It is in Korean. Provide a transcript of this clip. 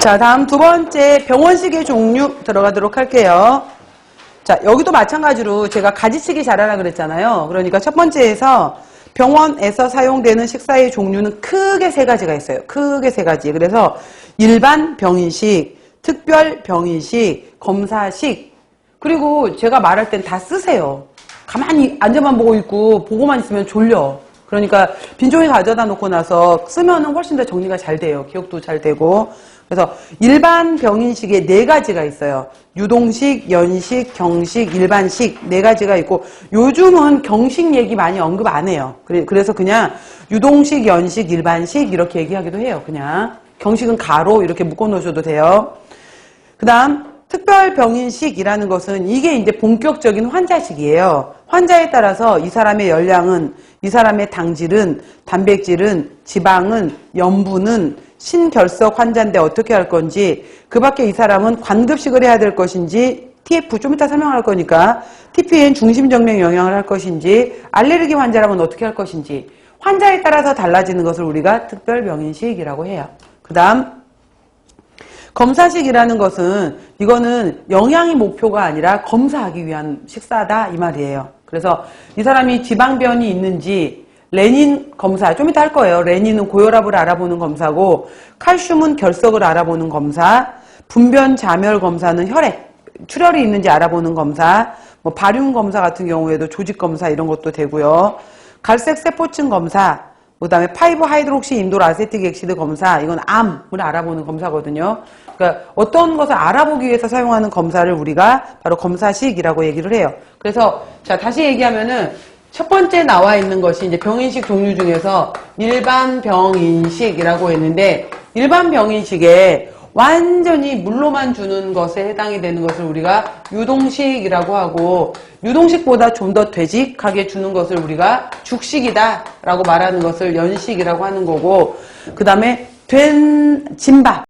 자, 다음 두 번째 병원식의 종류 들어가도록 할게요. 자, 여기도 마찬가지로 제가 가지치기 잘하라 그랬잖아요. 그러니까 첫 번째에서 병원에서 사용되는 식사의 종류는 크게 세 가지가 있어요. 크게 세 가지. 그래서 일반 병인식, 특별 병인식, 검사식. 그리고 제가 말할 땐 다 쓰세요. 가만히 앉아만 보고 있고 보고만 있으면 졸려. 그러니까 빈종이 가져다 놓고 나서 쓰면은 훨씬 더 정리가 잘 돼요. 기억도 잘 되고. 그래서 일반 병인식에 네 가지가 있어요. 유동식, 연식, 경식, 일반식 네 가지가 있고 요즘은 경식 얘기 많이 언급 안 해요. 그래- 그래서 그냥 유동식, 연식, 일반식 이렇게 얘기하기도 해요. 그냥 경식은 가로 이렇게 묶어 놓으셔도 돼요. 그 다음 특별병인식이라는 것은 이게 이제 본격적인 환자식이에요. 환자에 따라서 이 사람의 열량은, 이 사람의 당질은, 단백질은, 지방은, 염분은 신결석 환자인데 어떻게 할 건지, 그 밖에 이 사람은 관급식을 해야 될 것인지, TF 좀 이따 설명할 거니까, TPN 중심정맥 영향을 할 것인지, 알레르기 환자라면 어떻게 할 것인지, 환자에 따라서 달라지는 것을 우리가 특별병인식이라고 해요. 그 다음, 검사식이라는 것은 이거는 영양이 목표가 아니라 검사하기 위한 식사다 이 말이에요. 그래서 이 사람이 지방변이 있는지 레닌 검사 좀 이따 할 거예요. 레닌은 고혈압을 알아보는 검사고 칼슘은 결석을 알아보는 검사, 분변 자멸 검사는 혈액 출혈이 있는지 알아보는 검사, 뭐 발륨 검사 같은 경우에도 조직 검사 이런 것도 되고요. 갈색 세포층 검사, 그 다음에 파이브 하이드록시 인돌 아세틱 엑시드 검사 이건 암을 알아보는 검사거든요. 그러니까 어떤 것을 알아보기 위해서 사용하는 검사를 우리가 바로 검사식이라고 얘기를 해요. 그래서 자 다시 얘기하면은 첫 번째 나와 있는 것이 이제 병인식 종류 중에서 일반 병인식이라고 했는데 일반 병인식에 완전히 물로만 주는 것에 해당이 되는 것을 우리가 유동식이라고 하고 유동식보다 좀 더 되직하게 주는 것을 우리가 죽식이다 라고 말하는 것을 연식이라고 하는 거고 그 다음에 된 진밥